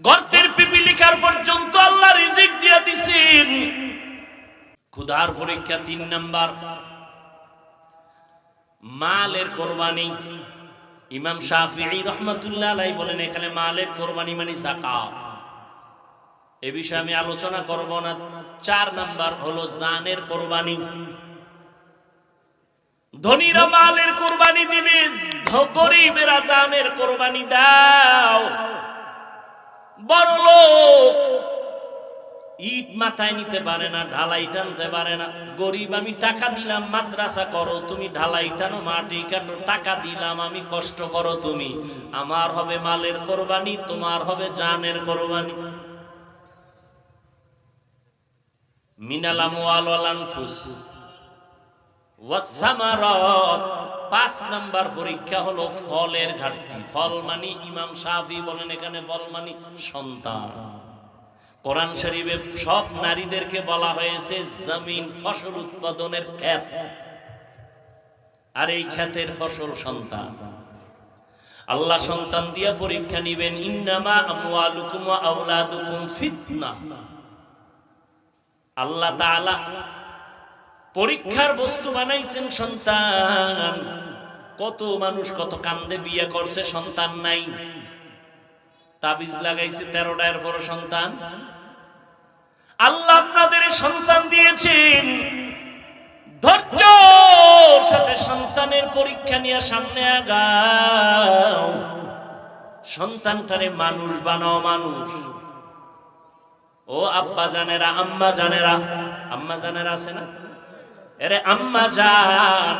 গর্তের পিপিলিকার পর্যন্ত আল্লাহ রিজিক দিয়ে দিছেন। ক্ষুধার পরীক্ষা তিন নাম্বার। মালের কোরবানি। ইমাম শাফিঈ রহমাতুল্লাহ আলাই বলেন, এখানে মালের কোরবানি মানে যাকাত। এ বিষয়ে আমি আলোচনা করব না। চার নাম্বার হলো জানের কোরবানি। ধনীরা মালের কোরবানি দিবে গরিবেরা জানের কোরবানি দাও। বড় লোক। ইট মাথায় নিতে পারে না, ঢালাই টানতে পারে না। গরিব, আমি টাকা দিলাম, মাদ্রাসা করো, তুমি ঢালাই টানো, মাটি কাটো, টাকা দিলাম, আমি কষ্ট করো তুমি। আমার হবে মালের কোরবানি, তোমার হবে জানের কোরবানি। মিনালাম ওয়াল আনফুস। পাঁচ নাম্বার পরীক্ষা হলো ফলের ঘাটতি। ফল মানি, ইমাম শাফি বলেন এখানে ফল মানি সন্তান। কোরআন শরীফে সব নারীদেরকে বলা হয়েছে জমিন ফসল উৎপাদনের ক্ষেত। আর এই ক্ষেতের ফসল সন্তান। আল্লাহ সন্তান দিয়া পরীক্ষা নিবেন, ইন্নামা আল্লাহ তাআলা পরীক্ষার বস্তু বানাইছেন সন্তান। কত মানুষ কত কান্দে বিয়ে করছে, সন্তান নাই। তাবিজ লাগাইছে তেরোটার বড় সন্তান। আল্লাহ আপনাদের সন্তান দিয়েছেন। ধৈর্য সাথে সন্তানের পরীক্ষা নিয়ে সামনে আগাও। সন্তানটারে মানুষ বানাও, মানুষ। ও আব্বা জানেরা, আম্মা জানেরা আম্মা জানেরা আছে না? এরে আম্মা জান,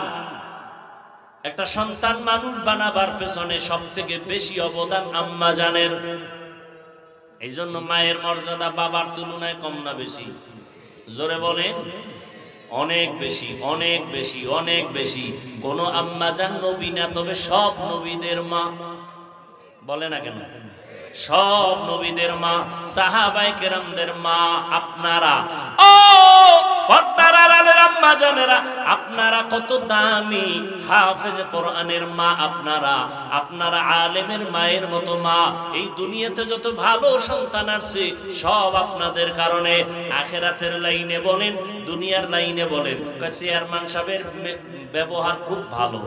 একটা সন্তান মানুষ বানাবার পেছনে সব থেকে বেশি অবদান আম্মা জানের। এই জন্য মায়ের মর্যাদা বাবার তুলনায় কম না বেশি। জোরে বলেন, অনেক বেশি অনেক বেশি অনেক বেশি। কোন আম্মা জান নবী না, তবে সব নবীদের মা। বলে না কেন? সব নবীদের মা সাহাবাই কেরামদের মা, আপনারা। আপনারা কত দামি হাফেজ কোরআনের মা আপনারা। আপনারা আলেমের মায়ের মতো মা। এই দুনিয়াতে যত ভালো সন্তান আসছে, সব আপনাদের কারণে। আখেরাতের লাইনে বলেন, দুনিয়ার লাইনে বলেন। চেয়ারম্যান সাহেবের ব্যবহার খুব ভালো।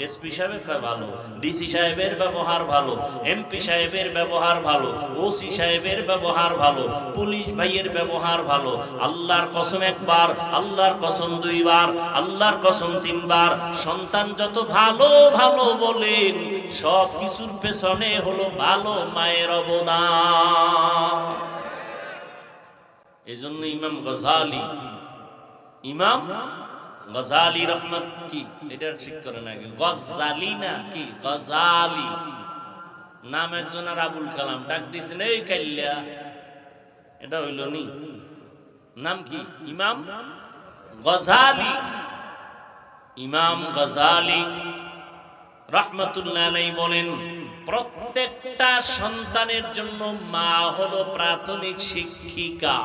এসপি সাহেবের ভালো। ডিসি সাহেবের ব্যবহার ভালো। এমপি সাহেবের ব্যবহার ভালো। ওসি সাহেবের ব্যবহার ভালো। পুলিশ ভাইয়ের ব্যবহার ভালো। আল্লাহর কসম একবার, আল্লাহর কসম দুইবার, আল্লাহর কসম তিনবার। সন্তান যত ভালো ভালো বলেন, সব কিছুর পেছনে হলো ভালো মায়ের অবদান। এজন্য ইমাম গজালি ইমাম গজালি রহমত কি? এটা ঠিক করে না গজালি না কি? গজালি। নাম একজন আর আবুল কালাম। ডাক দিয়েছেন, এই কাল্লা এটা হইল নি। নাম কি? ইমাম গজালি ইমাম গজালি রহমতুল্লাহ বলেন প্রত্যেকটা সন্তানের জন্য মা হলো প্রাথমিক শিক্ষিকা।